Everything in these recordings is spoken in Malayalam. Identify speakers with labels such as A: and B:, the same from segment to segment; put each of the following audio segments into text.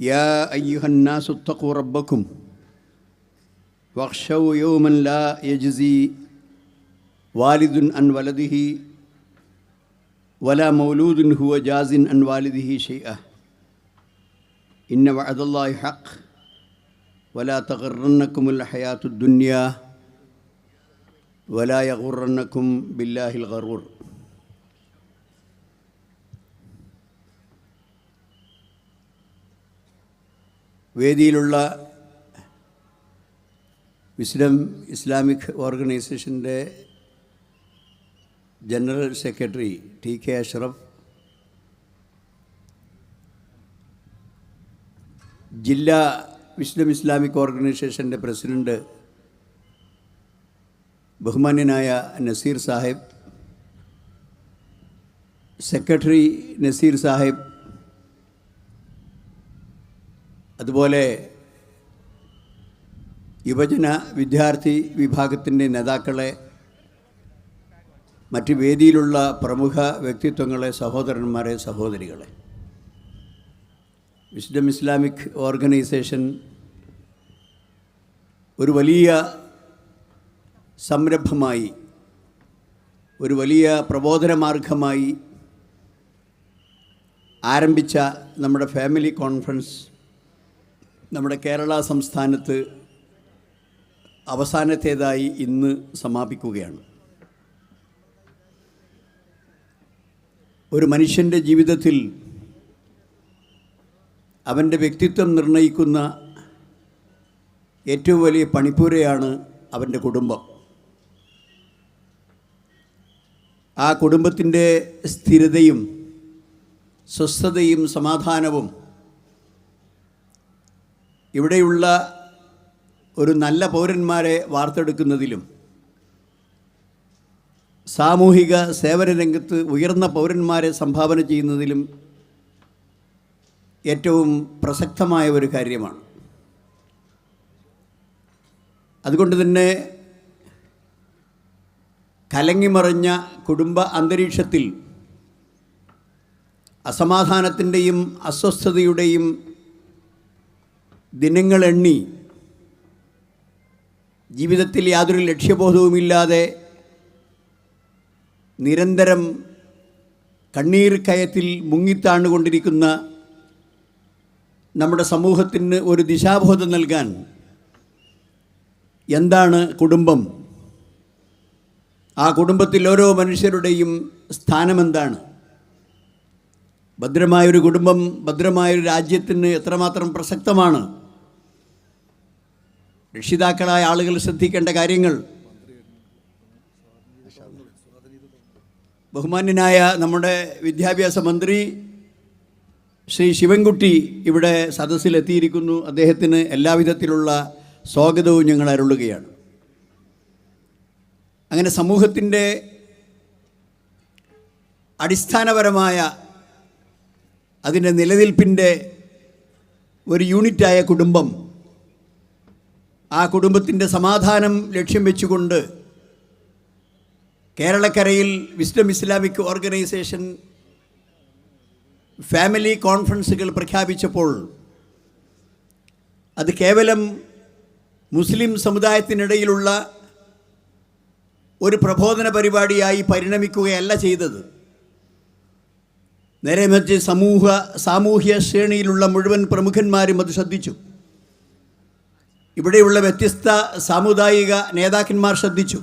A: يا أيها الناس اتقوا ربكم واخشوا يوما لا يجزي والد عن ولده ولا مولود هو جاز عن والده شيئا. إن وعد الله حق. ولا تغرنكم الحياة الدنيا ولا يغرنكم بالله الغرور. വേദിയിലുള്ള വിസ്ഡം ഇസ്ലാമിക് ഓർഗനൈസേഷന്റെ general secretary T K Ashraf ജില്ലാ വിസ്ഡം ഇസ്ലാമിക് ഓർഗനൈസേഷന്റെ പ്രസിഡന്റ് ബഹുമാന്യനായ നസീർ സാഹിബ് സെക്രട്ടറി നസീർ സാഹിബ് അതുപോലെ യുവജന വിദ്യാർത്ഥി വിഭാഗത്തിന്റെ നേതാക്കളെ മറ്റ് വേദിയിലുള്ള പ്രമുഖ വ്യക്തിത്വങ്ങളെ സഹോദരന്മാരെ സഹോദരികളെ. വിസ്ഡം ഇസ്ലാമിക് ഓർഗനൈസേഷൻ ഒരു വലിയ സംരംഭമായി ഒരു വലിയ പ്രബോധന മാർഗമായി ആരംഭിച്ച നമ്മുടെ ഫാമിലി കോൺഫറൻസ് നമ്മുടെ കേരള സംസ്ഥാനത്ത് അവസാനത്തേതായി ഇന്ന് സമാപിക്കുകയാണ്. ഒരു മനുഷ്യന്റെ ജീവിതത്തിൽ അവന്റെ വ്യക്തിത്വം നിർണയിക്കുന്ന ഏറ്റവും വലിയ പണിപ്പുരയാണ് അവന്റെ കുടുംബം. ആ കുടുംബത്തിന്റെ സ്ഥിരതയും സ്വസ്ഥതയും സമാധാനവും ഇവിടെയുള്ള ഒരു നല്ല പൗരന്മാരെ വാർത്തെടുക്കുന്നതിലും സാമൂഹിക സേവന രംഗത്ത് ഉയർന്ന പൗരന്മാരെ സംഭാവന ചെയ്യുന്നതിലും ഏറ്റവും പ്രസക്തമായ ഒരു കാര്യമാണ്. അതുകൊണ്ട് തന്നെ കലങ്ങിമറിഞ്ഞ കുടുംബ അന്തരീക്ഷത്തിൽ അസമാധാനത്തിന്റെയും അസ്വസ്ഥതയുടെയും ദിനങ്ങളെണ്ണി ജീവിതത്തിൽ യാതൊരു ലക്ഷ്യബോധവുമില്ലാതെ നിരന്തരം കണ്ണീർ കയത്തിൽ മുങ്ങിത്താണുകൊണ്ടിരിക്കുന്ന നമ്മുടെ സമൂഹത്തിന് ഒരു ദിശാബോധം നൽകാൻ എന്താണ് കുടുംബം? ആ കുടുംബത്തിൽ ഓരോ മനുഷ്യരുടെയും സ്ഥാനമെന്താണ്? ഭദ്രമായൊരു കുടുംബം ഭദ്രമായൊരു രാജ്യത്തിന് എത്രമാത്രം പ്രസക്തമാണ്? രക്ഷിതാക്കളായ ആളുകൾ ശ്രദ്ധിക്കേണ്ട കാര്യങ്ങൾ. ബഹുമാന്യനായ നമ്മുടെ വിദ്യാഭ്യാസ മന്ത്രി ശ്രീ ശിവൻകുട്ടി ഇവിടെ സദസ്സിലെത്തിയിരിക്കുന്നു. അദ്ദേഹത്തിന് എല്ലാവിധത്തിലുള്ള സ്വാഗതവും ഞങ്ങൾ അരുളുകയാണ്. അങ്ങനെ സമൂഹത്തിന്റെ അടിസ്ഥാനപരമായ അതിന്റെ നിലനിൽപ്പിന്റെ ഒരു യൂണിറ്റായ കുടുംബം ആ കുടുംബത്തിന്റെ സമാധാനം ലക്ഷ്യം വെച്ചുകൊണ്ട് കേരളക്കരയിൽ വിസ്ഡം ഇസ്ലാമിക് ഓർഗനൈസേഷൻ ഫാമിലി കോൺഫറൻസുകൾ പ്രഖ്യാപിച്ചപ്പോൾ അത് കേവലം മുസ്ലിം സമുദായത്തിനിടയിലുള്ള ഒരു പ്രബോധന പരിപാടിയായി പരിണമിക്കുകയല്ല ചെയ്തത്. നേരെ മറിച്ച് സമൂഹ സാമൂഹ്യ ശ്രേണിയിലുള്ള മുഴുവൻ പ്രമുഖന്മാരും അത് ശ്രദ്ധിച്ചു. ഇവിടെയുള്ള വ്യത്യസ്ത സാമുദായിക നേതാക്കന്മാർ ശ്രദ്ധിച്ചു.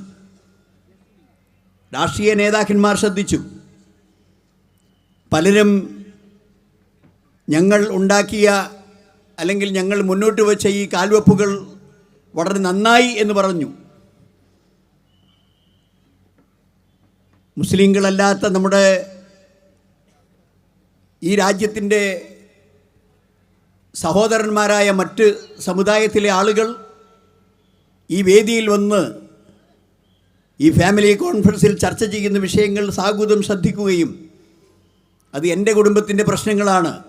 A: രാഷ്ട്രീയ നേതാക്കന്മാർ ശ്രദ്ധിച്ചു. പലരും ഞങ്ങൾ ഉണ്ടാക്കിയ അല്ലെങ്കിൽ ഞങ്ങൾ മുന്നോട്ട് വെച്ച ഈ കാൽവെപ്പുകൾ വളരെ നന്നായി എന്ന് പറഞ്ഞു. മുസ്ലിങ്ങളല്ലാത്ത നമ്മുടെ ഈ രാജ്യത്തിന്റെ സഹോദരന്മാരായ മറ്റ് സമുദായത്തിലെ ആളുകൾ ഈ വേദിയിൽ വന്ന് ഈ ഫാമിലി കോൺഫറൻസിൽ ചർച്ച ചെയ്യുന്ന വിഷയങ്ങൾ സാഗൂതം ശ്രദ്ധിക്കുകയും അത് എന്റെ കുടുംബത്തിന്റെ പ്രശ്നങ്ങളാണ്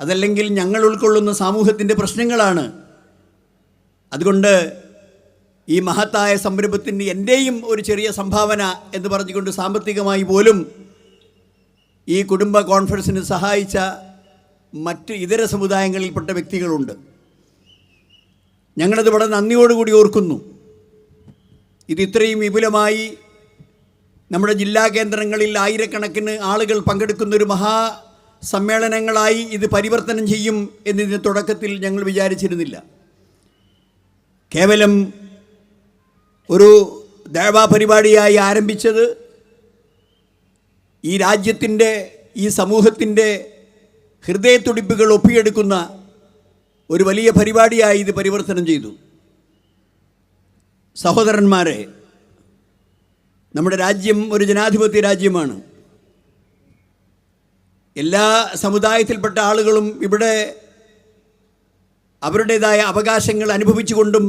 A: അതല്ലെങ്കിൽ ഞങ്ങൾ ഉൾക്കൊള്ളുന്ന സമൂഹത്തിന്റെ പ്രശ്നങ്ങളാണ്. അതുകൊണ്ട് ഈ മഹത്തായ സംരംഭത്തിന് എന്റെയും ഒരു ചെറിയ സംഭാവന എന്ന് പറഞ്ഞുകൊണ്ട് സാമ്പത്തികമായി പോലും ഈ കുടുംബ കോൺഫറൻസിന് സഹായിച്ച മറ്റ് ഇതര സമുദായങ്ങളിൽപ്പെട്ട വ്യക്തികളുണ്ട്. ഞങ്ങളത് വളരെ നന്ദിയോടുകൂടി ഓർക്കുന്നു. ഇത് ഇത്രയും വിപുലമായി നമ്മുടെ ജില്ലാ കേന്ദ്രങ്ങളിൽ ആയിരക്കണക്കിന് ആളുകൾ പങ്കെടുക്കുന്ന ഒരു മഹാ സമ്മേളനങ്ങളായി ഇത് പരിവർത്തനം ചെയ്യും എന്നതിന് തുടക്കത്തിൽ ഞങ്ങൾ വിചാരിച്ചിരുന്നില്ല. കേവലം ഒരു ദേവാ പരിപാടിയായി ആരംഭിച്ചത് ഈ രാജ്യത്തിന്റെ ഈ സമൂഹത്തിന്റെ ഹൃദയത്തുടിപ്പുകൾ ഒപ്പിയെടുക്കുന്ന ഒരു വലിയ പരിപാടിയായി ഇത് പരിവർത്തനം ചെയ്തു. സഹോദരന്മാരെ നമ്മുടെ രാജ്യം ഒരു ജനാധിപത്യ രാജ്യമാണ്. എല്ലാ സമുദായത്തിൽപ്പെട്ട ആളുകളും ഇവിടെ അവരുടേതായ അവകാശങ്ങൾ അനുഭവിച്ചുകൊണ്ടും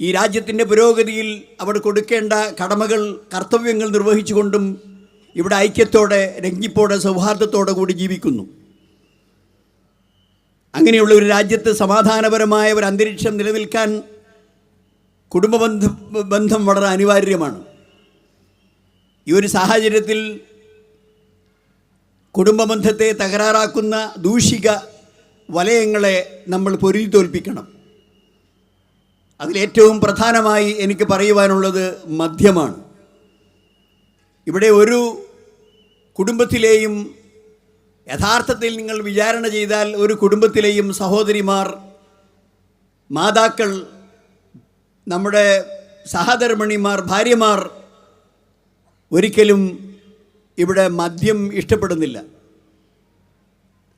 A: ഈ രാജ്യത്തിന്റെ പുരോഗതിയിൽ അവർ കൊടുക്കേണ്ട കടമകൾ കർത്തവ്യങ്ങൾ നിർവഹിച്ചുകൊണ്ടും ഇവിടെ ഐക്യത്തോടെ രഞ്ജിപ്പോടെ സൗഹാർദ്ദത്തോടെ കൂടി ജീവിക്കുന്നു. അങ്ങനെയുള്ള ഒരു രാജ്യത്ത് സമാധാനപരമായ ഒരു അന്തരീക്ഷം നിലനിൽക്കാൻ കുടുംബബന്ധ ബന്ധം വളരെ അനിവാര്യമാണ്. ഈ ഒരു സാഹചര്യത്തിൽ കുടുംബബന്ധത്തെ തകരാറാക്കുന്ന ദൂഷിക വലയങ്ങളെ നമ്മൾ പൊരുതി തോൽപ്പിക്കണം അതിലേറ്റവും പ്രധാനമായി എനിക്ക് പറയുവാനുള്ളത് മദ്യമാണ്. ഇവിടെ ഒരു കുടുംബത്തിലെയും യഥാർത്ഥത്തിൽ നിങ്ങൾ വിചാരണ ചെയ്താൽ ഒരു കുടുംബത്തിലെയും സഹോദരിമാർ മാതാക്കൾ നമ്മുടെ സഹധർമ്മിണിമാർ ഭാര്യമാർ ഒരിക്കലും ഇവിടെ മദ്യം ഇഷ്ടപ്പെടുന്നില്ല.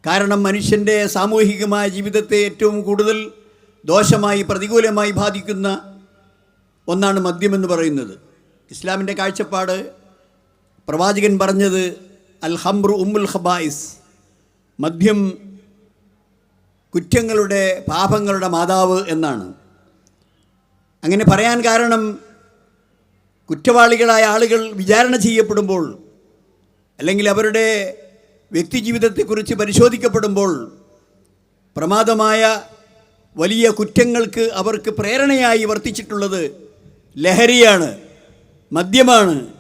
A: കാരണം മനുഷ്യന്റെ സാമൂഹികമായ ജീവിതത്തെ ഏറ്റവും കൂടുതൽ ദോഷമായി പ്രതികൂലമായി ബാധിക്കുന്ന ഒന്നാണ് മദ്യമെന്ന് പറയുന്നത്. ഇസ്ലാമിന്റെ കാഴ്ചപ്പാട് പ്രവാചകൻ പറഞ്ഞത് അൽ ഹംറു ഉമ്മുൽ ഖബായിസ് മദ്യം കുറ്റങ്ങളുടെ പാപങ്ങളുടെ മാതാവ് എന്നാണ്. അങ്ങനെ പറയാൻ കാരണം കുറ്റവാളികളായ ആളുകൾ വിചാരണ ചെയ്യപ്പെടുമ്പോൾ അല്ലെങ്കിൽ അവരുടെ വ്യക്തിജീവിതത്തെക്കുറിച്ച് പരിശോധിക്കപ്പെടുമ്പോൾ പ്രമാദമായ വലിയ കുറ്റങ്ങൾക്ക് അവർക്ക് പ്രേരണയായി വർത്തിച്ചിട്ടുള്ളത് ലഹരിയാണ് മദ്യമാണ്.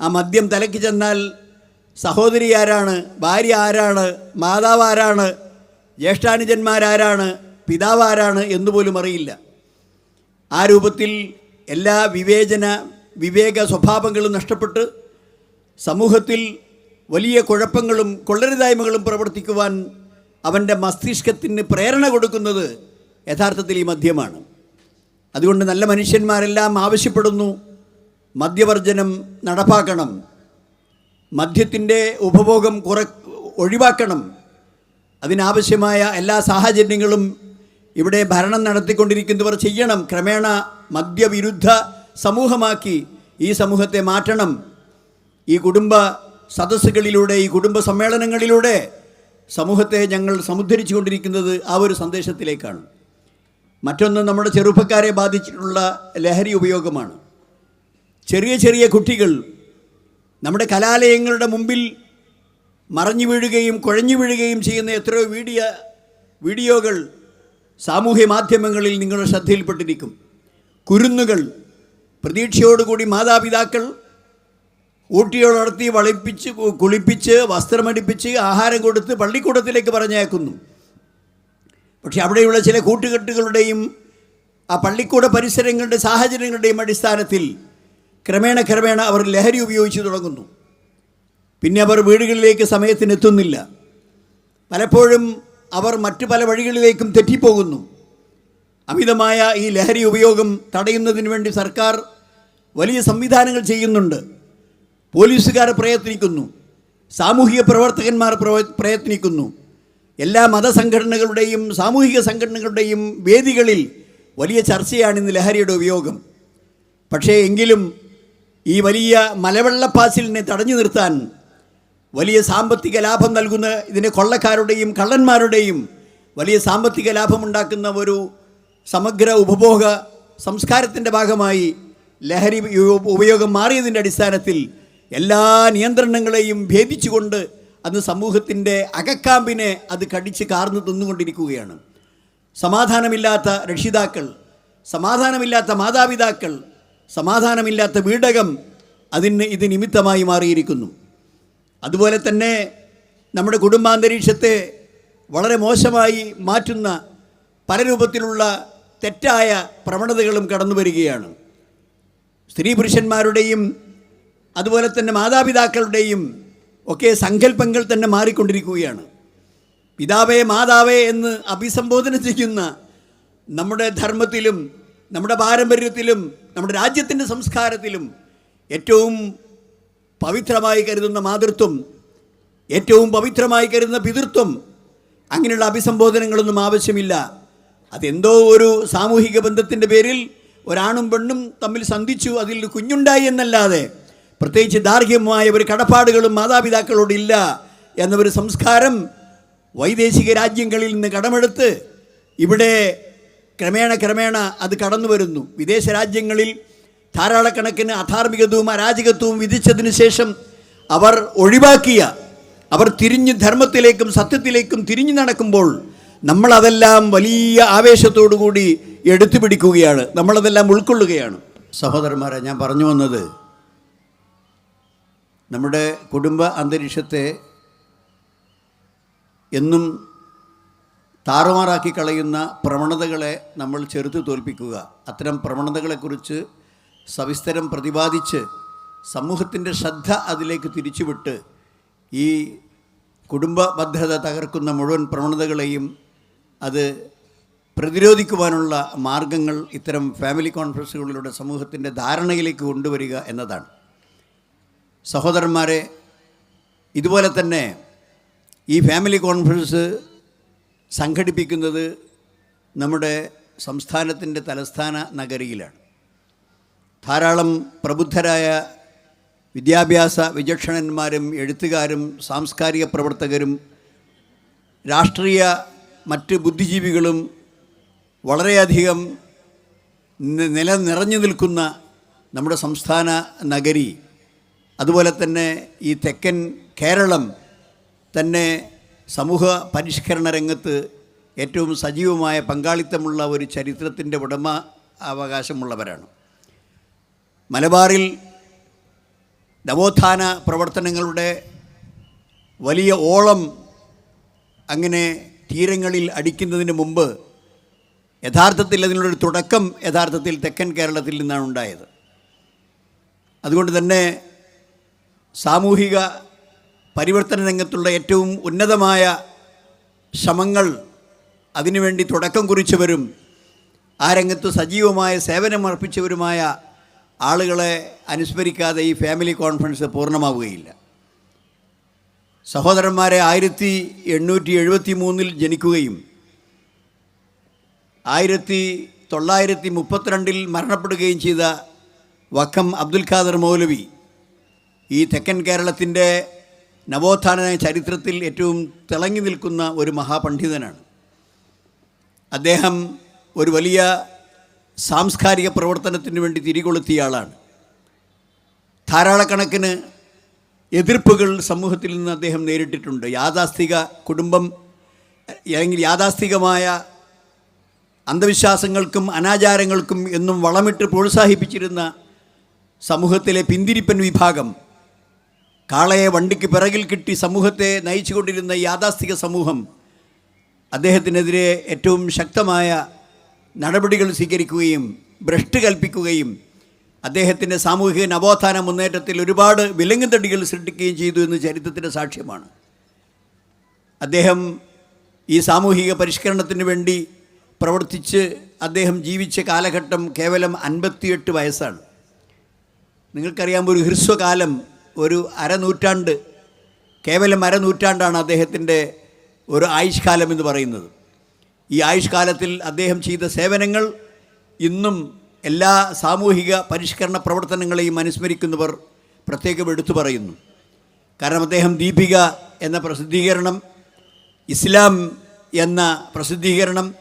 A: ആ മദ്യം തലയ്ക്ക് ചെന്നാൽ സഹോദരി ആരാണ്? ഭാര്യ ആരാണ്? മാതാവ് ആരാണ്? ജ്യേഷ്ഠാനുജന്മാരാരാണ്? പിതാവ് ആരാണ് എന്നുപോലും അറിയില്ല. ആ രൂപത്തിൽ എല്ലാ വിവേചന വിവേക സ്വഭാവങ്ങളും നഷ്ടപ്പെട്ട് സമൂഹത്തിൽ വലിയ കുഴപ്പങ്ങളും കൊള്ളരുതായ്മകളും പ്രവർത്തിക്കുവാൻ അവന്റെ മസ്തിഷ്കത്തിന് പ്രേരണ കൊടുക്കുന്നത് യഥാർത്ഥത്തിൽ ഈ മദ്യമാണ്. അതുകൊണ്ട് നല്ല മനുഷ്യന്മാരെല്ലാം ആവശ്യപ്പെടുന്നു. മദ്യവർജനം നടപ്പാക്കണം. മദ്യത്തിന്റെ ഉപഭോഗം കുറ ഒഴിവാക്കണം. അതിനാവശ്യമായ എല്ലാ സാഹചര്യങ്ങളും ഇവിടെ ഭരണം നടത്തിക്കൊണ്ടിരിക്കുന്നവർ ചെയ്യണം. ക്രമേണ മദ്യവിരുദ്ധ സമൂഹമാക്കി ഈ സമൂഹത്തെ മാറ്റണം. ഈ കുടുംബ സദസ്സുകളിലൂടെ ഈ കുടുംബ സമ്മേളനങ്ങളിലൂടെ സമൂഹത്തെ ഞങ്ങൾ സമുദ്ധരിച്ചു കൊണ്ടിരിക്കുന്നത് ആ ഒരു സന്ദേശത്തിലേക്കാണ്. മറ്റൊന്ന് നമ്മുടെ ചെറുപ്പക്കാരെ ബാധിച്ചിട്ടുള്ള ലഹരി ഉപയോഗമാണ്. ചെറിയ ചെറിയ കുട്ടികൾ നമ്മുടെ കലാലയങ്ങളുടെ മുമ്പിൽ മറഞ്ഞു വീഴുകയും കുഴഞ്ഞു വീഴുകയും ചെയ്യുന്ന എത്രയോ വീഡിയോ വീഡിയോകൾ സാമൂഹ്യ മാധ്യമങ്ങളിൽ നിങ്ങളുടെ ശ്രദ്ധയിൽപ്പെട്ടിരിക്കും. കുരുന്നുകൾ പ്രതീക്ഷയോടുകൂടി മാതാപിതാക്കൾ ഊട്ടിയോടർത്തി വളിപ്പിച്ച് കുളിപ്പിച്ച് വസ്ത്രമടിപ്പിച്ച് ആഹാരം കൊടുത്ത് പള്ളിക്കൂടത്തിലേക്ക് പറഞ്ഞയക്കുന്നു. പക്ഷേ അവിടെയുള്ള ചില കൂട്ടുകെട്ടുകളുടെയും ആ പള്ളിക്കൂട പരിസരങ്ങളുടെ സാഹചര്യങ്ങളുടെയും അടിസ്ഥാനത്തിൽ ക്രമേണ ക്രമേണ അവർ ലഹരി ഉപയോഗിച്ച് തുടങ്ങുന്നു. പിന്നെ അവർ വീടുകളിലേക്ക് സമയത്തിനെത്തുന്നില്ല. പലപ്പോഴും അവർ മറ്റു പല വഴികളിലേക്കും തെറ്റിപ്പോകുന്നു. അമിതമായ ഈ ലഹരി ഉപയോഗം തടയുന്നതിന് വേണ്ടി സർക്കാർ വലിയ സംവിധാനങ്ങൾ ചെയ്യുന്നുണ്ട്. പോലീസുകാർ പ്രയത്നിക്കുന്നു. സാമൂഹിക പ്രവർത്തകന്മാർ പ്രയത്നിക്കുന്നു. എല്ലാ മതസംഘടനകളുടെയും സാമൂഹിക സംഘടനകളുടെയും വേദികളിൽ വലിയ ചർച്ചയാണ് ഇന്ന് ലഹരിയുടെ ഉപയോഗം. പക്ഷേ എങ്കിലും ഈ വലിയ മലവെള്ളപ്പാച്ചിലിനെ തടഞ്ഞു നിർത്താൻ വലിയ സാമ്പത്തിക ലാഭം നൽകുന്ന ഇതിന്റെ കൊള്ളക്കാരുടെയും കള്ളന്മാരുടെയും വലിയ സാമ്പത്തിക ലാഭമുണ്ടാക്കുന്ന ഒരു സമഗ്ര ഉപഭോഗ സംസ്കാരത്തിന്റെ ഭാഗമായി ലഹരി ഉപയോഗം മാറിയതിന്റെ അടിസ്ഥാനത്തിൽ എല്ലാ നിയന്ത്രണങ്ങളെയും ഭേദിച്ചുകൊണ്ട് അന്ന് സമൂഹത്തിന്റെ അകക്കാമ്പിനെ അത് കടിച്ച് കാർന്നു തിന്നുകൊണ്ടിരിക്കുകയാണ്. സമാധാനമില്ലാത്ത രക്ഷിതാക്കൾ സമാധാനമില്ലാത്ത മാതാപിതാക്കൾ സമാധാനമില്ലാത്ത വീടകം അതിന് ഇത് നിമിത്തമായി മാറിയിരിക്കുന്നു. അതുപോലെ തന്നെ നമ്മുടെ കുടുംബാന്തരീക്ഷത്തെ വളരെ മോശമായി മാറ്റുന്ന പല രൂപത്തിലുള്ള തെറ്റായ പ്രവണതകളും കടന്നു വരികയാണ്. സ്ത്രീ പുരുഷന്മാരുടെയും അതുപോലെ തന്നെ മാതാപിതാക്കളുടെയും ഒക്കെ സങ്കല്പങ്ങൾ തന്നെ മാറിക്കൊണ്ടിരിക്കുകയാണ്. പിതാവേ മാതാവേ എന്ന് അഭിസംബോധന ചെയ്യുന്ന നമ്മുടെ ധർമ്മത്തിലും നമ്മുടെ പാരമ്പര്യത്തിലും നമ്മുടെ രാജ്യത്തിന്റെ സംസ്കാരത്തിലും ഏറ്റവും പവിത്രമായി കരുതുന്ന മാതൃത്വം ഏറ്റവും പവിത്രമായി കരുതുന്ന പിതൃത്വം അങ്ങനെയുള്ള അഭിസംബോധനങ്ങളൊന്നും ആവശ്യമില്ല. അതെന്തോ ഒരു സാമൂഹിക ബന്ധത്തിന്റെ പേരിൽ ഒരാണും പെണ്ണും തമ്മിൽ സന്ധിച്ചു അതിൽ കുഞ്ഞുണ്ടായി എന്നല്ലാതെ പ്രത്യേകിച്ച് ദാർഢ്യമായ ഒരു കടപ്പാടുകളും മാതാപിതാക്കളോടില്ല എന്ന ഒരു സംസ്കാരം വൈദേശിക രാജ്യങ്ങളിൽ നിന്ന് കടമെടുത്ത് ഇവിടെ ക്രമേണ ക്രമേണ അത് കടന്നു വരുന്നു. വിദേശ രാജ്യങ്ങളിൽ ധാരാളക്കണക്കിന് അധാർമികത്വവും അരാജകത്വവും വിധിച്ചതിന് ശേഷം അവർ ഒഴിവാക്കിയ അവർ തിരിഞ്ഞ് ധർമ്മത്തിലേക്കും സത്യത്തിലേക്കും തിരിഞ്ഞു നടക്കുമ്പോൾ നമ്മളതെല്ലാം വലിയ ആവേശത്തോടു കൂടി എടുത്തു പിടിക്കുകയാണ് നമ്മളതെല്ലാം ഉൾക്കൊള്ളുകയാണ്. സഹോദരന്മാരെ ഞാൻ പറഞ്ഞു വന്നത് നമ്മുടെ കുടുംബ അന്തരീക്ഷത്തെ എന്നും താറുമാറാക്കി കളയുന്ന പ്രവണതകളെ നമ്മൾ ചെറുത്ത് തോൽപ്പിക്കുക. അത്തരം പ്രവണതകളെക്കുറിച്ച് സവിസ്തരം പ്രതിപാദിച്ച് സമൂഹത്തിന്റെ ശ്രദ്ധ അതിലേക്ക് തിരിച്ചുവിട്ട് ഈ കുടുംബ ഭദ്രത തകർക്കുന്ന മുഴുവൻ പ്രവണതകളെയും അത് പ്രതിരോധിക്കുവാനുള്ള മാർഗങ്ങൾ ഇത്തരം ഫാമിലി കോൺഫറൻസുകളിലൂടെ സമൂഹത്തിന്റെ ധാരണയിലേക്ക് കൊണ്ടുവരിക എന്നതാണ്. സഹോദരന്മാരെ ഇതുപോലെ തന്നെ ഈ ഫാമിലി കോൺഫറൻസ് സംഘടിപ്പിക്കുന്നത് നമ്മുടെ സംസ്ഥാനത്തിന്റെ തലസ്ഥാന നഗരിയിലാണ്. ധാരാളം പ്രബുദ്ധരായ വിദ്യാഭ്യാസ വിചക്ഷണന്മാരും എഴുത്തുകാരും സാംസ്കാരിക പ്രവർത്തകരും രാഷ്ട്രീയ മറ്റ് ബുദ്ധിജീവികളും വളരെയധികം നില നിറഞ്ഞു നിൽക്കുന്ന നമ്മുടെ സംസ്ഥാന നഗരി. അതുപോലെ തന്നെ ഈ തെക്കൻ കേരളം തന്നെ സമൂഹ പരിഷ്കരണ രംഗത്ത് ഏറ്റവും സജീവമായ പങ്കാളിത്തമുള്ള ഒരു ചരിത്രത്തിന്റെ ഉടമ അവകാശമുള്ളവരാണ്. മലബാറിൽ നവോത്ഥാന പ്രവർത്തനങ്ങളുടെ വലിയ ഓളം അങ്ങനെ തീരങ്ങളിൽ അടിക്കുന്നതിന് മുമ്പ് യഥാർത്ഥത്തിൽ അതിനുള്ളൊരു തുടക്കം യഥാർത്ഥത്തിൽ തെക്കൻ കേരളത്തിൽ നിന്നാണ് ഉണ്ടായത്. അതുകൊണ്ട് തന്നെ സാമൂഹിക പരിവർത്തന രംഗത്തുള്ള ഏറ്റവും ഉന്നതമായ ശ്രമങ്ങൾ അതിനുവേണ്ടി തുടക്കം കുറിച്ചവരും ആ രംഗത്ത് സജീവമായ സേവനമർപ്പിച്ചവരുമായ ആളുകളെ അനുസ്മരിക്കാതെ ഈ ഫാമിലി കോൺഫറൻസ് പൂർണമാവുകയില്ല. സഹോദരന്മാരെ ആയിരത്തി എണ്ണൂറ്റി എഴുപത്തി മൂന്നിൽ ജനിക്കുകയും ആയിരത്തി തൊള്ളായിരത്തി മുപ്പത്തിരണ്ടിൽ മരണപ്പെടുകയും ചെയ്ത വക്കം അബ്ദുൽ ഖാദർ മൗലവി ഈ തെക്കൻ കേരളത്തിന്റെ നവോത്ഥാന ചരിത്രത്തിൽ ഏറ്റവും തിളങ്ങി നിൽക്കുന്ന ഒരു മഹാപണ്ഡിതനാണ്. അദ്ദേഹം ഒരു വലിയ സാംസ്കാരിക പ്രവർത്തനത്തിന് വേണ്ടി തിരികൊളുത്തിയ ആളാണ്. ധാരാളക്കണക്കിന് എതിർപ്പുകൾ സമൂഹത്തിൽ നിന്ന് അദ്ദേഹം നേരിട്ടിട്ടുണ്ട്. യാഥാസ്ഥിക കുടുംബം അല്ലെങ്കിൽ യാഥാസ്ഥികമായ അന്ധവിശ്വാസങ്ങൾക്കും അനാചാരങ്ങൾക്കും എന്നും വളമിട്ട് പ്രോത്സാഹിപ്പിച്ചിരുന്ന സമൂഹത്തിലെ പിന്തിരിപ്പൻ വിഭാഗം കാളയെ വണ്ടിക്ക് പിറകിൽ കിട്ടി സമൂഹത്തെ നയിച്ചുകൊണ്ടിരുന്ന കൊണ്ടിരുന്ന യാഥാസ്ഥിക സമൂഹം അദ്ദേഹത്തിനെതിരെ ഏറ്റവും ശക്തമായ നടപടികൾ സ്വീകരിക്കുകയും ഭ്രഷ്ട് കൽപ്പിക്കുകയും അദ്ദേഹത്തിന്റെ സാമൂഹിക നവോത്ഥാന മുന്നേറ്റത്തിൽ ഒരുപാട് വിലങ്ങുതടികൾ സൃഷ്ടിക്കുകയും ചെയ്തു എന്ന് ചരിത്രത്തിന്റെ സാക്ഷ്യമാണ്. അദ്ദേഹം ഈ സാമൂഹിക പരിഷ്കരണത്തിന് വേണ്ടി പ്രവർത്തിച്ച് അദ്ദേഹം ജീവിച്ച കാലഘട്ടം കേവലം അൻപത്തിയെട്ട് വയസ്സാണ്. നിങ്ങൾക്കറിയാം ഒരു ഹ്രസ്വകാലം ഒരു അരനൂറ്റാണ്ട് കേവലം അരനൂറ്റാണ്ടാണ് അദ്ദേഹത്തിന്റെ ഒരു ആയുഷ്കാലം എന്ന് പറയുന്നത്. ഈ ആയുഷ്കാലത്തിൽ അദ്ദേഹം ചെയ്ത സേവനങ്ങൾ ഇന്നും എല്ലാ സാമൂഹിക പരിഷ്കരണ പ്രവർത്തനങ്ങളെയും അനുസ്മരിക്കുന്നവർ പ്രത്യേകം എടുത്തു പറയുന്നു. കാരണം അദ്ദേഹം ദീപിക എന്ന പ്രസിദ്ധീകരണം ഇസ്ലാം എന്ന പ്രസിദ്ധീകരണം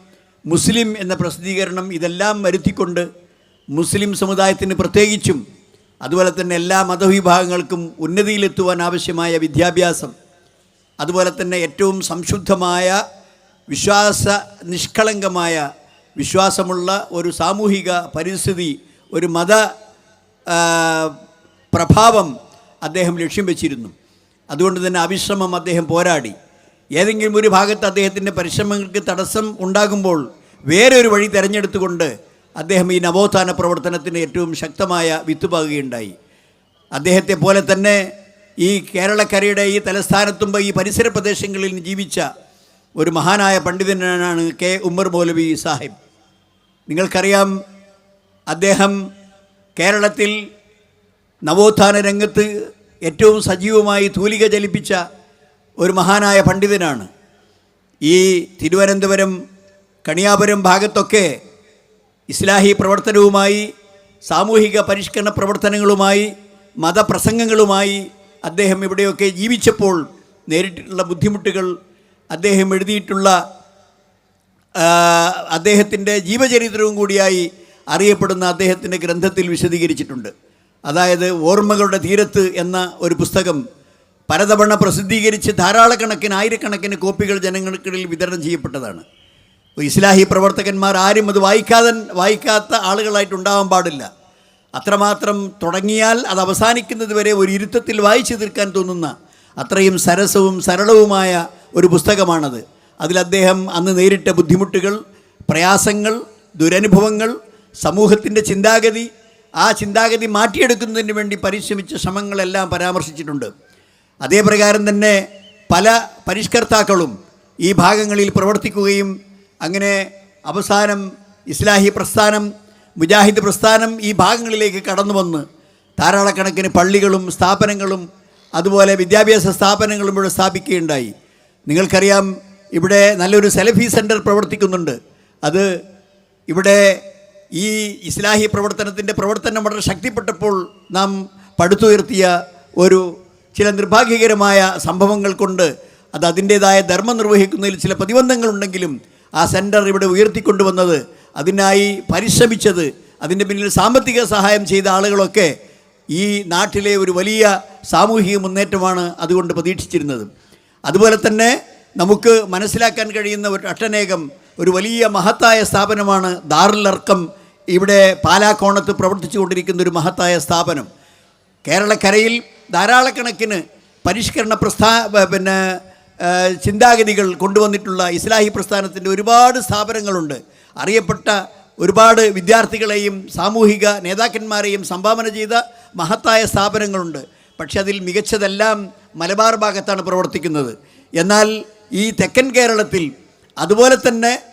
A: മുസ്ലിം എന്ന പ്രസിദ്ധീകരണം ഇതെല്ലാം വരുത്തിക്കൊണ്ട് മുസ്ലിം സമുദായത്തിന് പ്രത്യേകിച്ചും അതുപോലെ തന്നെ എല്ലാ മതവിഭാഗങ്ങൾക്കും ഉന്നതിയിലെത്തുവാൻ ആവശ്യമായ വിദ്യാഭ്യാസം. അതുപോലെ തന്നെ ഏറ്റവും സംശുദ്ധമായ വിശ്വാസ നിഷ്കളങ്കമായ വിശ്വാസമുള്ള ഒരു സാമൂഹിക പരിസ്ഥിതി ഒരു മത പ്രഭാവം അദ്ദേഹം ലക്ഷ്യം വെച്ചിരുന്നു. അതുകൊണ്ട് തന്നെ അവിശ്രമം അദ്ദേഹം പോരാടി. ഏതെങ്കിലും ഒരു ഭാഗത്ത് അദ്ദേഹത്തിന്റെ പരിശ്രമങ്ങൾക്ക് തടസ്സം ഉണ്ടാകുമ്പോൾ വേറൊരു വഴി തിരഞ്ഞെടുത്തുകൊണ്ട് അദ്ദേഹം ഈ നവോത്ഥാന പ്രവർത്തനത്തിന് ഏറ്റവും ശക്തമായ വിത്തുപാകുകയുണ്ടായി അദ്ദേഹത്തെ പോലെ തന്നെ ഈ കേരളക്കരയുടെ ഈ തലസ്ഥാനത്തും ഈ പരിസര പ്രദേശങ്ങളിൽ ജീവിച്ച ഒരു മഹാനായ പണ്ഡിതനാണ് കെ. ഉമ്മർ മൗലവി സാഹിബ്. നിങ്ങൾക്കറിയാം അദ്ദേഹം കേരളത്തിൽ നവോത്ഥാന രംഗത്ത് ഏറ്റവും സജീവമായി തൂലിക ചലിപ്പിച്ച ഒരു മഹാനായ പണ്ഡിതനാണ്. ഈ തിരുവനന്തപുരം കണിയാപുരം ഭാഗത്തൊക്കെ ഇസ്ലാഹി പ്രവർത്തനവുമായി സാമൂഹിക പരിഷ്കരണ പ്രവർത്തനങ്ങളുമായി മതപ്രസംഗങ്ങളുമായി അദ്ദേഹം ഇവിടെയൊക്കെ ജീവിച്ചപ്പോൾ നേരിട്ടിട്ടുള്ള ബുദ്ധിമുട്ടുകൾ അദ്ദേഹം എഴുതിയിട്ടുള്ള അദ്ദേഹത്തിന്റെ ജീവചരിത്രവും കൂടിയായി അറിയപ്പെടുന്ന അദ്ദേഹത്തിന്റെ ഗ്രന്ഥത്തിൽ വിശദീകരിച്ചിട്ടുണ്ട്. അതായത് ഓർമ്മകളുടെ തീരത്ത് എന്ന ഒരു പുസ്തകം പലതവണ പ്രസിദ്ധീകരിച്ച് ധാരാളക്കണക്കിന് ആയിരക്കണക്കിന് കോപ്പികൾ ജനങ്ങൾക്കിടയിൽ വിതരണം ചെയ്യപ്പെട്ടതാണ്. ഇസ്ലാഹി പ്രവർത്തകന്മാർ ആരും അത് വായിക്കാതെ വായിക്കാത്ത ആളുകളായിട്ടുണ്ടാവാൻ പാടില്ല. അത്രമാത്രം തുടങ്ങിയാൽ അത് അവസാനിക്കുന്നത് വരെ ഒരു ഇരുത്തത്തിൽ വായിച്ചു തീർക്കാൻ തോന്നുന്ന അത്രയും സരസവും സരളവുമായ ഒരു പുസ്തകമാണത്. അതിൽ അദ്ദേഹം അന്ന് നേരിട്ട ബുദ്ധിമുട്ടുകൾ പ്രയാസങ്ങൾ ദുരനുഭവങ്ങൾ സമൂഹത്തിന്റെ ചിന്താഗതി ആ ചിന്താഗതി മാറ്റിയെടുക്കുന്നതിന് വേണ്ടി പരിശ്രമിച്ച ശ്രമങ്ങളെല്ലാം പരാമർശിച്ചിട്ടുണ്ട്. അതേപ്രകാരം തന്നെ പല പരിഷ്കർത്താക്കളും ഈ ഭാഗങ്ങളിൽ പ്രവർത്തിക്കുകയും അങ്ങനെ അവസാനം ഇസ്ലാഹി പ്രസ്ഥാനം മുജാഹിദ് പ്രസ്ഥാനം ഈ ഭാഗങ്ങളിലേക്ക് കടന്നു വന്ന് ധാരാളക്കണക്കിന് പള്ളികളും സ്ഥാപനങ്ങളും അതുപോലെ വിദ്യാഭ്യാസ സ്ഥാപനങ്ങളും ഇവിടെ സ്ഥാപിക്കുകയുണ്ടായി. നിങ്ങൾക്കറിയാം ഇവിടെ നല്ലൊരു സെലഫി സെന്റർ പ്രവർത്തിക്കുന്നുണ്ട്. അത് ഇവിടെ ഈ ഇസ്ലാഹി പ്രവർത്തനത്തിന്റെ പ്രവർത്തനം വളരെ ശക്തിപ്പെട്ടപ്പോൾ നാം പടുത്തുയർത്തിയ ഒരു ചില നിർഭാഗ്യകരമായ സംഭവങ്ങൾ കൊണ്ട് അത് അതിന്റേതായ ധർമ്മം നിർവഹിക്കുന്നതിൽ ചില പ്രതിബന്ധങ്ങളുണ്ടെങ്കിലും ആ സെന്റർ ഇവിടെ ഉയർത്തിക്കൊണ്ടുവന്നത് അതിനായി പരിശ്രമിച്ചത് അതിന്റെ പിന്നിൽ സാമ്പത്തിക സഹായം ചെയ്ത ആളുകളൊക്കെ ഈ നാട്ടിലെ ഒരു വലിയ സാമൂഹിക മുന്നേറ്റമാണ് അതുകൊണ്ട് പ്രതീക്ഷിച്ചിരുന്നത്. അതുപോലെ തന്നെ നമുക്ക് മനസ്സിലാക്കാൻ കഴിയുന്ന ഒരു ഒട്ടനേകം ഒരു വലിയ മഹത്തായ സ്ഥാപനമാണ് ദാറുലർക്കം ഇവിടെ പാലാക്കോണത്ത് പ്രവർത്തിച്ചു കൊണ്ടിരിക്കുന്ന ഒരു മഹത്തായ സ്ഥാപനം. കേരളക്കരയിൽ ധാരാളക്കണക്കിന് പരിഷ്കരണ പ്രസ്ഥാ പിന്നെ ചിന്താഗതികൾ കൊണ്ടുവന്നിട്ടുള്ള ഇസ്ലാഹി പ്രസ്ഥാനത്തിന്റെ ഒരുപാട് സ്ഥാപനങ്ങളുണ്ട്. അറിയപ്പെട്ട ഒരുപാട് വിദ്യാർത്ഥികളെയും സാമൂഹിക നേതാക്കന്മാരെയും സംഭാവന ചെയ്ത മഹത്തായ സ്ഥാപനങ്ങളുണ്ട്. പക്ഷെ അതിൽ മികച്ചതെല്ലാം മലബാർ ഭാഗത്താണ് പ്രവർത്തിക്കുന്നത്. എന്നാൽ ഈ തെക്കൻ കേരളത്തിൽ അതുപോലെ തന്നെ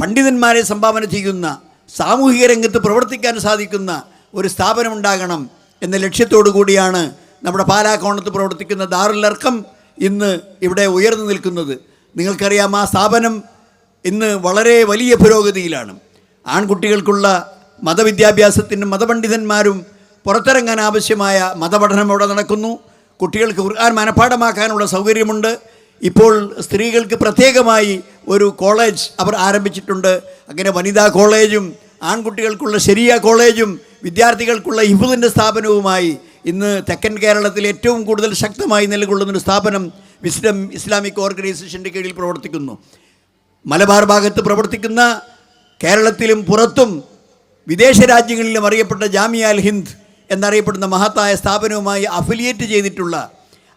A: പണ്ഡിതന്മാരെ സംഭാവന ചെയ്യുന്ന സാമൂഹിക രംഗത്ത് പ്രവർത്തിക്കാൻ സാധിക്കുന്ന ഒരു സ്ഥാപനമുണ്ടാകണം എന്ന ലക്ഷ്യത്തോടു കൂടിയാണ് നമ്മുടെ പാലാക്കോണത്ത് പ്രവർത്തിക്കുന്ന ദാറുലർക്കം ഇന്ന് ഇവിടെ ഉയർന്നു നിൽക്കുന്നത്. നിങ്ങൾക്കറിയാം ആ സ്ഥാപനം ഇന്ന് വളരെ വലിയ പുരോഗതിയിലാണ്. ആൺകുട്ടികൾക്കുള്ള മതവിദ്യാഭ്യാസത്തിനും മതപണ്ഡിതന്മാരും പുറത്തിറങ്ങാൻ ആവശ്യമായ മതപഠനം അവിടെ നടക്കുന്നു. കുട്ടികൾക്ക് ഖുർആൻ മനഃപ്പാഠമാക്കാനുള്ള സൗകര്യമുണ്ട്. ഇപ്പോൾ സ്ത്രീകൾക്ക് പ്രത്യേകമായി ഒരു കോളേജ് അവർ ആരംഭിച്ചിട്ടുണ്ട്. അങ്ങനെ വനിതാ കോളേജും ആൺകുട്ടികൾക്കുള്ള ശരിയ കോളേജും വിദ്യാർത്ഥികൾക്കുള്ള ഹിഫുദിന്റെ സ്ഥാപനവുമായി ഇന്ന് തെക്കൻ കേരളത്തിൽ ഏറ്റവും കൂടുതൽ ശക്തമായി നിലകൊള്ളുന്ന ഒരു സ്ഥാപനം വിസ്ഡം ഇസ്ലാമിക് ഓർഗനൈസേഷന്റെ കീഴിൽ പ്രവർത്തിക്കുന്നു. മലബാർ ഭാഗത്ത് പ്രവർത്തിക്കുന്ന കേരളത്തിലും പുറത്തും വിദേശ രാജ്യങ്ങളിലും അറിയപ്പെട്ട ജാമിയ അൽ ഹിന്ദ് എന്നറിയപ്പെടുന്ന മഹത്തായ സ്ഥാപനവുമായി അഫിലിയേറ്റ് ചെയ്തിട്ടുള്ള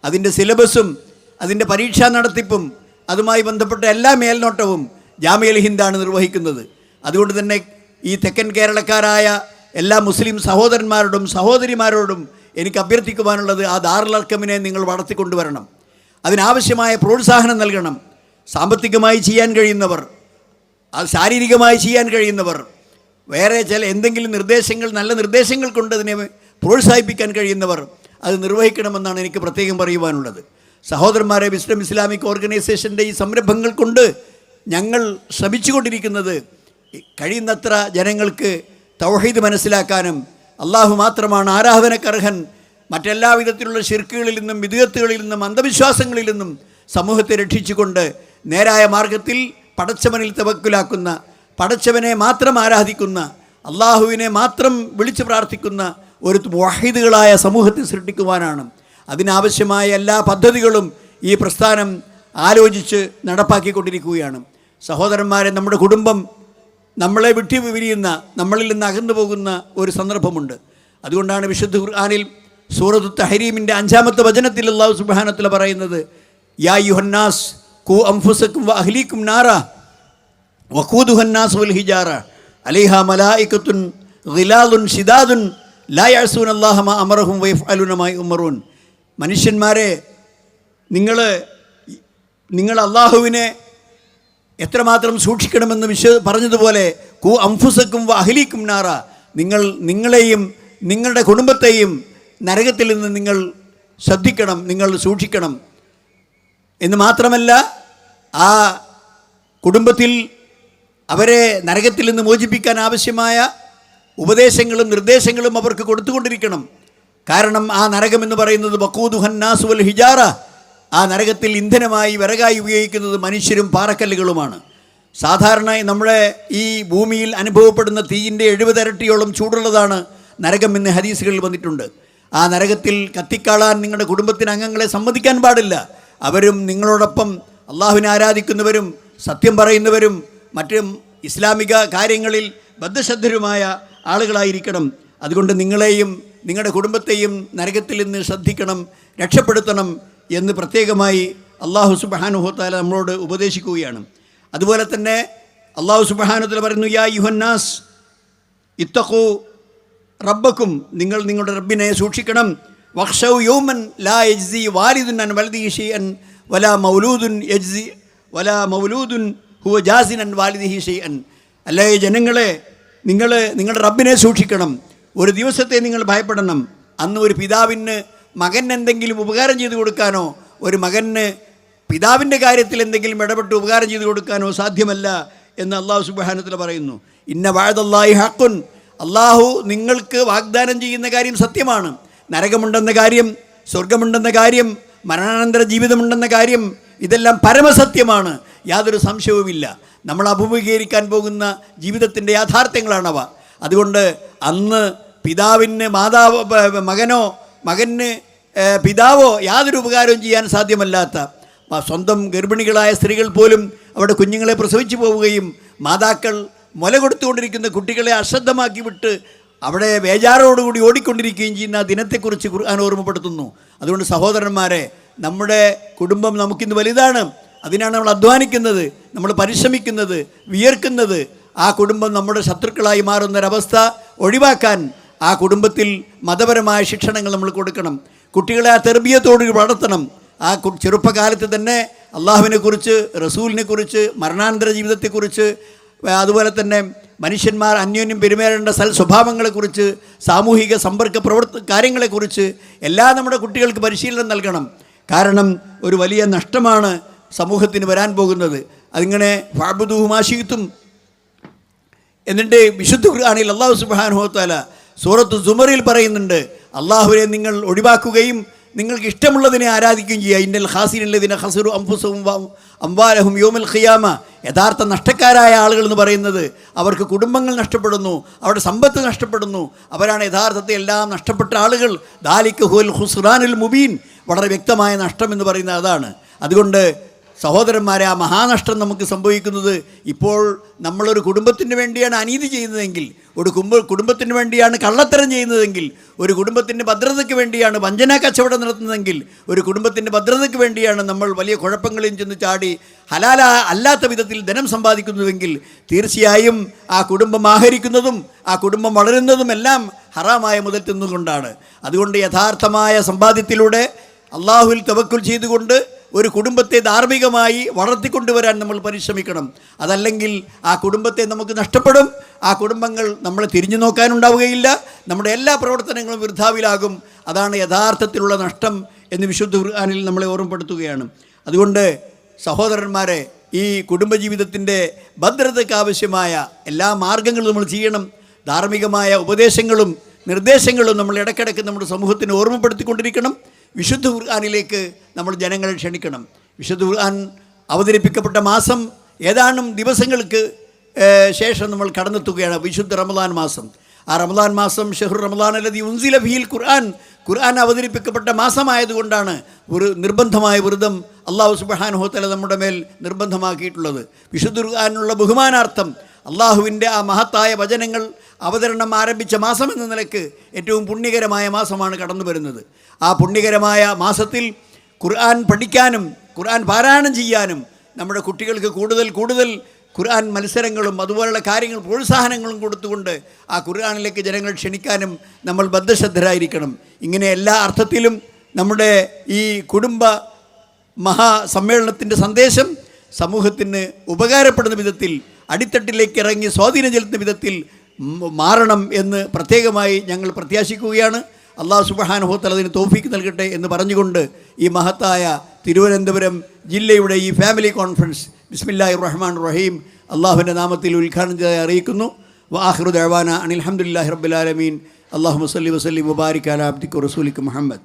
A: അതിന്റെ സിലബസും അതിന്റെ പരീക്ഷാ നടത്തിപ്പും അതുമായി ബന്ധപ്പെട്ട എല്ലാ മേൽനോട്ടവും ജാമിയൽ ഹിന്ദാണ് നിർവഹിക്കുന്നത്. അതുകൊണ്ട് തന്നെ ഈ തെക്കൻ കേരളക്കാരായ എല്ലാ മുസ്ലിം സഹോദരന്മാരോടും സഹോദരിമാരോടും എനിക്ക് അഭ്യർത്ഥിക്കുവാനുള്ളത് ആ ദാറുലർക്കമിനെ നിങ്ങൾ വളർത്തിക്കൊണ്ടുവരണം. അതിനാവശ്യമായ പ്രോത്സാഹനം നൽകണം. സാമ്പത്തികമായി ചെയ്യാൻ കഴിയുന്നവർ അത് ശാരീരികമായി ചെയ്യാൻ കഴിയുന്നവർ വേറെ ചില എന്തെങ്കിലും നിർദ്ദേശങ്ങൾ നല്ല നിർദ്ദേശങ്ങൾ കൊണ്ട് അതിനെ പ്രോത്സാഹിപ്പിക്കാൻ കഴിയുന്നവർ അത് നിർവഹിക്കണമെന്നാണ് എനിക്ക് പ്രത്യേകം പറയുവാനുള്ളത്. സഹോദരന്മാരെ വിസ്ഡം ഇസ്ലാമിക് ഓർഗനൈസേഷന്റെ ഈ സംരംഭങ്ങൾ കൊണ്ട് ഞങ്ങൾ ശ്രമിച്ചുകൊണ്ടിരിക്കുന്നത് കഴിയുന്നത്ര ജനങ്ങൾക്ക് തൗഹീദ് മനസ്സിലാക്കാനും അള്ളാഹു മാത്രമാണ് ആരാധനക്കർഹൻ. മറ്റെല്ലാ വിധത്തിലുള്ള ശിർക്കുകളിൽ നിന്നും വിദഗത്തുകളിൽ നിന്നും അന്ധവിശ്വാസങ്ങളിൽ നിന്നും സമൂഹത്തെ രക്ഷിച്ചുകൊണ്ട് നേരായ മാർഗത്തിൽ പടച്ചവനിൽ തവക്കുലാക്കുന്ന പടച്ചവനെ മാത്രം ആരാധിക്കുന്ന അള്ളാഹുവിനെ മാത്രം വിളിച്ചു പ്രാർത്ഥിക്കുന്ന ഒരു വഹീദുകളായ സമൂഹത്തെ സൃഷ്ടിക്കുവാനാണ്. അതിനാവശ്യമായ എല്ലാ പദ്ധതികളും ഈ പ്രസ്ഥാനം ആലോചിച്ച് നടപ്പാക്കിക്കൊണ്ടിരിക്കുകയാണ്. സഹോദരന്മാരെ നമ്മുടെ കുടുംബം നമ്മളെ വിട്ടി വിവരിയുന്ന നമ്മളിൽ നിന്ന് അകന്നു പോകുന്ന ഒരു സന്ദർഭമുണ്ട്. അതുകൊണ്ടാണ് വിശുദ്ധ ഖുർആാനിൽ സൂറത്ത് തഹരീമിന്റെ അഞ്ചാമത്തെ വചനത്തിൽ അള്ളാഹു സുബാനത്തിൽ പറയുന്നത് യാ യുഹന്നാസ് കു അംഫുസക്കും വ അഹ്ലീക്കും നാറ വഖൂദുഹന്നാസ് വൽ ഹിജാറ അലിഹ മലായിക്കത്തുൻ ഖിലാദുൻ ഷിദാദുൻ ലാ അള്ളാഹമ അമറഹും വൈഫ് അലുനമായി ഉമറൂൻ മനുഷ്യന്മാരെ നിങ്ങൾ നിങ്ങൾ അള്ളാഹുവിനെ എത്രമാത്രം സൂക്ഷിക്കണമെന്ന് വിശ്വ പറഞ്ഞതുപോലെ കു അംഫുസക്കും അഹ്ലീക്കും നാറ നിങ്ങൾ നിങ്ങളെയും നിങ്ങളുടെ കുടുംബത്തെയും നരകത്തിൽ നിന്ന് നിങ്ങൾ ശ്രദ്ധിക്കണം നിങ്ങൾ സൂക്ഷിക്കണം. എന്ന് മാത്രമല്ല ആ കുടുംബത്തിൽ അവരെ നരകത്തിൽ നിന്ന് മോചിപ്പിക്കാൻ ആവശ്യമായ ഉപദേശങ്ങളും നിർദ്ദേശങ്ങളും അവർക്ക് കൊടുത്തുകൊണ്ടിരിക്കണം. കാരണം ആ നരകം എന്ന് പറയുന്നത് ബക്കൂദുഹന്നാസ് വൽ ഹിജാറ ആ നരകത്തിൽ ഇന്ധനമായി വിറകായി ഉപയോഗിക്കുന്നത് മനുഷ്യരും പാറക്കല്ലുകളുമാണ്. സാധാരണ നമ്മുടെ ഈ ഭൂമിയിൽ അനുഭവപ്പെടുന്ന തീയിന്റെ എഴുപതരട്ടിയോളം ചൂടുള്ളതാണ് നരകം എന്ന് ഹദീസുകളിൽ വന്നിട്ടുണ്ട്. ആ നരകത്തിൽ കത്തിക്കാളാൻ നിങ്ങളുടെ കുടുംബത്തിന് അംഗങ്ങളെ സമ്മതിക്കാൻ പാടില്ല. അവരും നിങ്ങളോടൊപ്പം അള്ളാഹുവിനെ ആരാധിക്കുന്നവരും സത്യം പറയുന്നവരും മറ്റും ഇസ്ലാമിക കാര്യങ്ങളിൽ ബദ്ധശ്രദ്ധരുമായ ആളുകളായിരിക്കണം. അതുകൊണ്ട് നിങ്ങളെയും നിങ്ങളുടെ കുടുംബത്തെയും നരകത്തിൽ നിന്ന് ശ്രദ്ധിക്കണം രക്ഷപ്പെടുത്തണം എന്ന് പ്രത്യേകമായി അള്ളാഹു സുബാനുഹോത്താല നമ്മളോട് ഉപദേശിക്കുകയാണ്. അതുപോലെ തന്നെ അള്ളാഹു സുബാനുത്തല പറയുന്നു യാ യുഹന്നാസ് ഇത്തഖു റബ്ബക്കും നിങ്ങൾ നിങ്ങളുടെ റബ്ബിനെ സൂക്ഷിക്കണം. വക്ഷൗ യൗമൻ ലാ യജ്സി വാലിദുൻ അൻ വലദീഷി അൻ വല മൗലൂദുൻ യജ്സി വല മൗലൂദുൻ ഹുവ ജാസിൻ അൻ വാലിദിഹി ഷെയ്അൻ അല്ലേ ജനങ്ങളെ നിങ്ങൾ നിങ്ങളുടെ റബ്ബിനെ സൂക്ഷിക്കണം. ഒരു ദിവസത്തെ നിങ്ങൾ ഭയപ്പെടണം. അന്ന് ഒരു പിതാവിന് മകൻ എന്തെങ്കിലും ഉപകാരം ചെയ്തു കൊടുക്കാനോ ഒരു മകന് പിതാവിന്റെ കാര്യത്തിൽ എന്തെങ്കിലും ഇടപെട്ട് ഉപകാരം ചെയ്തു കൊടുക്കാനോ സാധ്യമല്ല എന്ന് അള്ളാഹു സുബാനത്തിൽ പറയുന്നു. ഇന്ന വാഴതല്ലാഹി ഹക്കുൻ അള്ളാഹു നിങ്ങൾക്ക് വാഗ്ദാനം ചെയ്യുന്ന കാര്യം സത്യമാണ്. നരകമുണ്ടെന്ന കാര്യം സ്വർഗമുണ്ടെന്ന കാര്യം മരണാനന്തര ജീവിതമുണ്ടെന്ന കാര്യം ഇതെല്ലാം പരമസത്യമാണ്. യാതൊരു സംശയവുമില്ല. നമ്മൾ അഭിമുഖീകരിക്കാൻ പോകുന്ന ജീവിതത്തിന്റെ യാഥാർത്ഥ്യങ്ങളാണവ. അതുകൊണ്ട് അന്ന് പിതാവിന് മാതാവ് മകനോ മകന് പിതാവോ യാതൊരു ഉപകാരവും ചെയ്യാൻ സാധ്യമല്ലാത്ത സ്വന്തം ഗർഭിണികളായ സ്ത്രീകൾ പോലും അവിടെ കുഞ്ഞുങ്ങളെ പ്രസവിച്ചു പോവുകയും മാതാക്കൾ മുല കൊടുത്തുകൊണ്ടിരിക്കുന്ന കുട്ടികളെ അശ്രദ്ധമാക്കി വിട്ട് അവിടെ വേജാറോടുകൂടി ഓടിക്കൊണ്ടിരിക്കുകയും ചെയ്യുന്ന ദിനത്തെക്കുറിച്ച് ഖുർആൻ ഓർമ്മപ്പെടുത്തുന്നു. അതുകൊണ്ട് സഹോദരന്മാരെ നമ്മുടെ കുടുംബം നമുക്കിന്ന് വലുതാണ്. അതിനാണ് നമ്മൾ അധ്വാനിക്കുന്നത് നമ്മൾ പരിശ്രമിക്കുന്നത് വിയർക്കുന്നത്. ആ കുടുംബം നമ്മുടെ ശത്രുക്കളായി മാറുന്നൊരവസ്ഥ ഒഴിവാക്കാൻ ആ കുടുംബത്തിൽ മതപരമായ ശിക്ഷണങ്ങൾ നമ്മൾ കൊടുക്കണം. കുട്ടികളെ ആ തെർബിയത്തോട് വളർത്തണം. ആ ചെറുപ്പകാലത്ത് തന്നെ അള്ളാഹുവിനെക്കുറിച്ച് റസൂലിനെക്കുറിച്ച് മരണാനന്തര ജീവിതത്തെക്കുറിച്ച് അതുപോലെ തന്നെ മനുഷ്യന്മാർ അന്യോന്യം പെരുമാറേണ്ട സൽ സ്വഭാവങ്ങളെക്കുറിച്ച് സാമൂഹിക സമ്പർക്ക പ്രവർത്ത കാര്യങ്ങളെക്കുറിച്ച് എല്ലാ നമ്മുടെ കുട്ടികൾക്ക് പരിശീലനം നൽകണം. കാരണം ഒരു വലിയ നഷ്ടമാണ് സമൂഹത്തിന് വരാൻ പോകുന്നത്. അതിങ്ങനെ ഫാബുദുഹുമാശീത്തും എന്നിട്ട് വിശുദ്ധ ഖുർആാനിൽ അള്ളാഹു സുബാനുഹോത്താല സൂറത്ത് സുമറിൽ പറയുന്നുണ്ട് അള്ളാഹുവിനെ നിങ്ങൾ ഒഴിവാക്കുകയും നിങ്ങൾക്ക് ഇഷ്ടമുള്ളതിനെ ആരാധിക്കുകയും ചെയ്യുക. ഇന്നൽ ഹാസിനല്ലതിനെ ഹസുറു അംഫുസവും അംബാലഹും യോമൽ ഖിയാമ. യഥാർത്ഥ നഷ്ടക്കാരായ ആളുകൾ എന്ന് പറയുന്നത് അവർക്ക് കുടുംബങ്ങൾ നഷ്ടപ്പെടുന്നു അവരുടെ സമ്പത്ത് നഷ്ടപ്പെടുന്നു. അവരാണ് യഥാർത്ഥത്തെ എല്ലാം നഷ്ടപ്പെട്ട ആളുകൾ. ദാലിക്ക് ഹുൽ ഹുസ്റാനുൽ മുബീൻ. വളരെ വ്യക്തമായ നഷ്ടം എന്ന് പറയുന്നത് അതാണ്. അതുകൊണ്ട് സഹോദരന്മാരെ ആ മഹാനഷ്ടം നമുക്ക് സംഭവിക്കുന്നത് ഇപ്പോൾ നമ്മളൊരു കുടുംബത്തിന് വേണ്ടിയാണ് അനീതി ചെയ്യുന്നതെങ്കിൽ ഒരു കുമ്പ കുടുംബത്തിന് വേണ്ടിയാണ് കള്ളത്തരം ചെയ്യുന്നതെങ്കിൽ ഒരു കുടുംബത്തിന്റെ ഭദ്രതയ്ക്ക് വേണ്ടിയാണ് വഞ്ചന കച്ചവടം നടത്തുന്നതെങ്കിൽ ഒരു കുടുംബത്തിന്റെ ഭദ്രതയ്ക്ക് വേണ്ടിയാണ് നമ്മൾ വലിയ കുഴപ്പങ്ങളിൽ ചെന്ന് ചാടി ഹലാല അല്ലാത്ത വിധത്തിൽ ധനം സമ്പാദിക്കുന്നുവെങ്കിൽ തീർച്ചയായും ആ കുടുംബം ആഹരിക്കുന്നതും ആ കുടുംബം വളരുന്നതും എല്ലാം ഹറാമായ മുതൽ തിന്നുകൊണ്ടാണ്. അതുകൊണ്ട് യഥാർത്ഥമായ സമ്പാദ്യത്തിലൂടെ അള്ളാഹുവിൽ തവക്കുൽ ചെയ്തുകൊണ്ട് ഒരു കുടുംബത്തെ ധാർമ്മികമായി വളർത്തിക്കൊണ്ടുവരാൻ നമ്മൾ പരിശ്രമിക്കണം. അതല്ലെങ്കിൽ ആ കുടുംബത്തെ നമുക്ക് നഷ്ടപ്പെടും. ആ കുടുംബങ്ങൾ നമ്മളെ തിരിഞ്ഞു നോക്കാനുണ്ടാവുകയില്ല നമ്മുടെ എല്ലാ പ്രവർത്തനങ്ങളും വൃദ്ധാവിലാകും അതാണ് യഥാർത്ഥത്തിലുള്ള നഷ്ടം എന്ന് വിശുദ്ധ ഖുർആാനിൽ നമ്മളെ ഓർമ്മപ്പെടുത്തുകയാണ്. അതുകൊണ്ട് സഹോദരന്മാരെ ഈ കുടുംബജീവിതത്തിന്റെ ഭദ്രതയ്ക്ക് ആവശ്യമായ എല്ലാ മാർഗങ്ങളും നമ്മൾ ചെയ്യണം. ധാർമ്മികമായ ഉപദേശങ്ങളും നിർദ്ദേശങ്ങളും നമ്മൾ ഇടയ്ക്കിടയ്ക്ക് നമ്മുടെ സമൂഹത്തിന് ഓർമ്മപ്പെടുത്തിക്കൊണ്ടിരിക്കണം. വിശുദ്ധ ഖുർആാനിലേക്ക് നമ്മൾ ജനങ്ങളെ ക്ഷണിക്കണം. വിശുദ്ധ ഖുർആൻ അവതരിപ്പിക്കപ്പെട്ട മാസം ഏതാനും ദിവസങ്ങൾക്ക് ശേഷം നമ്മൾ കടന്നെത്തുകയാണ്. വിശുദ്ധ റമദാൻ മാസം. ആ റമദാൻ മാസം ഷെഹ്റു റമദാൻ അല്ലതി ഉൻസില ഫീൽ ഖുർആൻ. ഖുർആൻ അവതരിപ്പിക്കപ്പെട്ട മാസമായതുകൊണ്ടാണ് ഒരു നിർബന്ധമായ വ്രതം അള്ളാഹു സുബഹാനുഹോത്തല നമ്മുടെ മേൽ നിർബന്ധമാക്കിയിട്ടുള്ളത്. വിശുദ്ധ ഖുർആാനുള്ള ബഹുമാനാർത്ഥം അള്ളാഹുവിന്റെ ആ മഹത്തായ വചനങ്ങൾ അവതരണം ആരംഭിച്ച മാസം എന്ന നിലയ്ക്ക് ഏറ്റവും പുണ്യകരമായ മാസമാണ് കടന്നു വരുന്നത് ആ പുണ്യകരമായ മാസത്തിൽ ഖുർആൻ പഠിക്കാനും ഖുർആൻ പാരായണം ചെയ്യാനും നമ്മുടെ കുട്ടികൾക്ക് കൂടുതൽ കൂടുതൽ ഖുർആൻ മത്സരങ്ങളും അതുപോലുള്ള കാര്യങ്ങൾ പ്രോത്സാഹനങ്ങളും കൊടുത്തുകൊണ്ട് ആ ഖുർആനിലേക്ക് ജനങ്ങൾ ക്ഷണിക്കാനും നമ്മൾ ബദ്ധശ്രദ്ധരായിരിക്കണം ഇങ്ങനെ എല്ലാ അർത്ഥത്തിലും നമ്മുടെ ഈ കുടുംബ മഹാസമ്മേളനത്തിന്റെ സന്ദേശം സമൂഹത്തിന് ഉപകാരപ്പെടുന്ന വിധത്തിൽ അടിത്തട്ടിലേക്ക് ഇറങ്ങി സ്വാധീനം ചെലുത്തുന്ന വിധത്തിൽ മാറണം എന്ന് പ്രത്യേകമായി ഞങ്ങൾ പ്രത്യാശിക്കുകയാണ്. അള്ളാഹു സുബഹാനുഭവത്തൽ അതിന് തോഫീക്ക് നൽകട്ടെ എന്ന് പറഞ്ഞുകൊണ്ട് ഈ മഹത്തായ തിരുവനന്തപുരം ജില്ലയുടെ ഈ ഫാമിലി കോൺഫറൻസ് ബിസ്മില്ലാഹി റഹ്മാൻ റഹീം അള്ളാഹുവിന്റെ നാമത്തിൽ ഉദ്ഘാടനം ചെയ്തായി അറിയിക്കുന്നു. വാഹിറു ദഴവാന അനിൽ അഹമ്മദില്ലാഹി റബ്ബുലാലമീൻ അള്ളാഹു വസ്ലി വസ്ലി മുബാരിക് അല അബ്ദിഖ് റസൂലിക്ക് മുഹമ്മദ്.